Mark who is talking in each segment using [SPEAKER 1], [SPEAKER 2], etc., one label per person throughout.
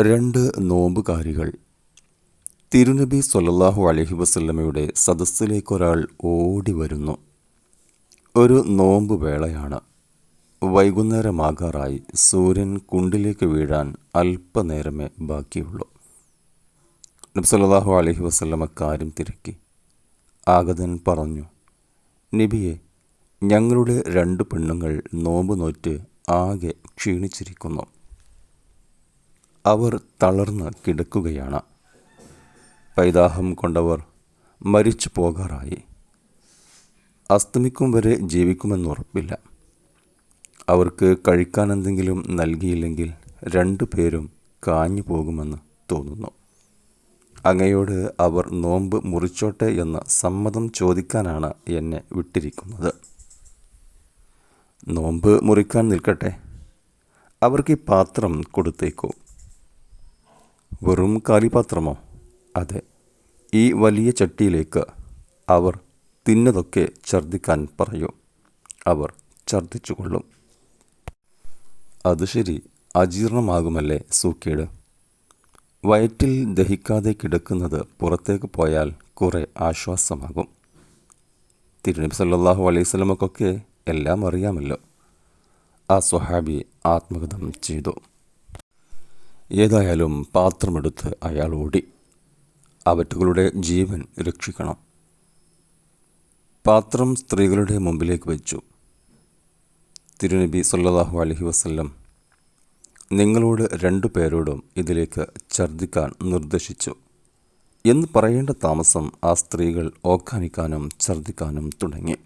[SPEAKER 1] രണ്ട് നോമ്പുകാരികൾ. തിരുനബി സൊല്ലാഹു അലഹി വസല്ലമയുടെ സദസ്സിലേക്കൊരാൾ ഓടി വരുന്നു ഒരു നോമ്പ് വേളയാണ്. വൈകുന്നേരമാകാറായി സൂര്യൻ കുണ്ടിലേക്ക് വീഴാൻ അല്പനേരമേ ബാക്കിയുള്ളൂ. നബി സല്ലാഹു അലഹി വസല്ലമ കാര്യം തിരക്കി. ആഗതൻ പറഞ്ഞു നബിയെ ഞങ്ങളുടെ രണ്ട് പെണ്ണുങ്ങൾ നോമ്പ് നോറ്റ് ആകെ ക്ഷീണിച്ചിരിക്കുന്നു. അവർ തളർന്ന് കിടക്കുകയാണ്. പൈതാഹം കൊണ്ടവർ മരിച്ചു പോകാറായി. അസ്തമിക്കും വരെ ജീവിക്കുമെന്നുറപ്പില്ല അവർക്ക് കഴിക്കാൻ എന്തെങ്കിലും നൽകിയില്ലെങ്കിൽ രണ്ടു പേരും കാഞ്ഞു പോകുമെന്ന് തോന്നുന്നു. അങ്ങയോട് അവർ നോമ്പ് മുറിച്ചോട്ടെ എന്ന് സമ്മതം ചോദിക്കാനാണ് എന്നെ വിട്ടിരിക്കുന്നത്. നോമ്പ് മുറിക്കാൻ നിൽക്കട്ടെ. അവർക്ക് ഈ പാത്രം കൊടുത്തേക്കൂ. വെറും കാലിപാത്രമോ? അതെ. ഈ വലിയ ചട്ടിയിലേക്ക് അവർ തിന്നതൊക്കെ ഛർദ്ദിക്കാൻ പറയൂ. അവർ ഛർദ്ദിച്ചുകൊള്ളും അത് ശരി അജീർണമാകുമല്ലേ സൂക്കേട്? വയറ്റിൽ ദഹിക്കാതെ കിടക്കുന്നത് പുറത്തേക്ക് പോയാൽ കുറേ ആശ്വാസമാകും. തിരുനബി സല്ലാഹു അലൈഹി സ്വലമക്കൊക്കെ എല്ലാം അറിയാമല്ലോ. ആ സ്വഹാബി ആത്മഗതം ചെയ്തു. ഏതായാലും പാത്രമെടുത്ത് അയാൾ ഓടി. അവറ്റുകളുടെ ജീവൻ രക്ഷിക്കണം. പാത്രം സ്ത്രീകളുടെ മുമ്പിലേക്ക് വെച്ചു. തിരുനബി സല്ലാഹു അലഹി വസ്ല്ലം നിങ്ങളോട് രണ്ടു പേരോടും ഇതിലേക്ക് ഛർദ്ദിക്കാൻ നിർദ്ദേശിച്ചു. എന്ന് പറയേണ്ട താമസം ആ സ്ത്രീകൾ ഓക്കാനിക്കാനും ഛർദ്ദിക്കാനും തുടങ്ങി.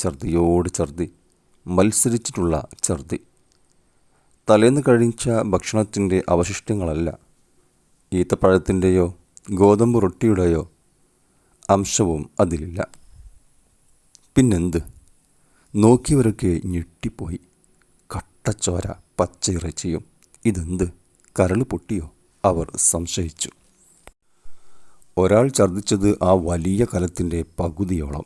[SPEAKER 1] ഛർദിയോട് ഛർദി മത്സരിച്ചിട്ടുള്ള ഛർദി തലേന്ന് കഴിച്ച ഭക്ഷണത്തിന്റെ അവശിഷ്ടങ്ങളല്ല. ഈത്തപ്പഴത്തിന്റെയോ ഗോതമ്പ് റൊട്ടിയുടെയോ അംശവും അതിലില്ല. പിന്നെന്ത്? നോക്കിയവരൊക്കെ ഞെട്ടിപ്പോയി. കട്ടച്ചോര പച്ചയിറച്ചിയും ഇതെന്ത്? കരൾ പൊട്ടിയോ? അവർ സംശയിച്ചു. ഒരാൾ ഛർദ്ദിച്ചത് ആ വലിയ കലത്തിന്റെ പകുതിയോളം.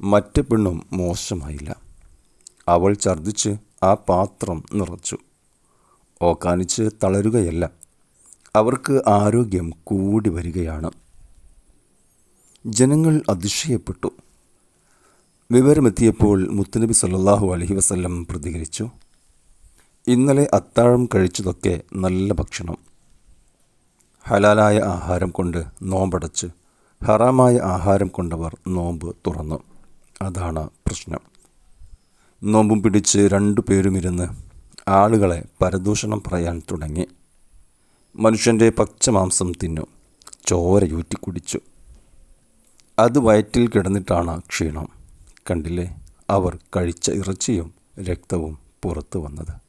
[SPEAKER 1] മറ്റു പെണ്ണും മോശമായില്ല. അവൾ ഛർദ്ദിച്ച് ആ പാത്രം നിറച്ചു. ഓക്കാനിച്ച് തളരുകയല്ല. അവർക്ക് ആരോഗ്യം കൂടി വരികയാണ്. ജനങ്ങൾ അതിശയപ്പെട്ടു. വിവരമെത്തിയപ്പോൾ മുത്തനബി സല്ലാഹു അലഹി വസ്ല്ലം പ്രതികരിച്ചു. ഇന്നലെ അത്താഴം കഴിച്ചതൊക്കെ നല്ല ഭക്ഷണം. ഹലാലായ ആഹാരം കൊണ്ട് നോമ്പടച്ച് ഹറാമായ ആഹാരം കൊണ്ടവർ നോമ്പ് തുറന്നു. അതാണ് പ്രശ്നം. നോമ്പും പിടിച്ച് രണ്ടു പേരും പേരുമിരുന്ന് ആളുകളെ പരദൂഷണം പറയാൻ തുടങ്ങി. മനുഷ്യന്റെ പച്ചമാംസം തിന്നു ചോരയൂറ്റി കുടിച്ചു. അത് വയറ്റിൽ കിടന്നിട്ടാണ് ക്ഷീണം. കണ്ടില്ലേ? അവർ കഴിച്ച ഇറച്ചിയും രക്തവും പുറത്തു വന്നത്.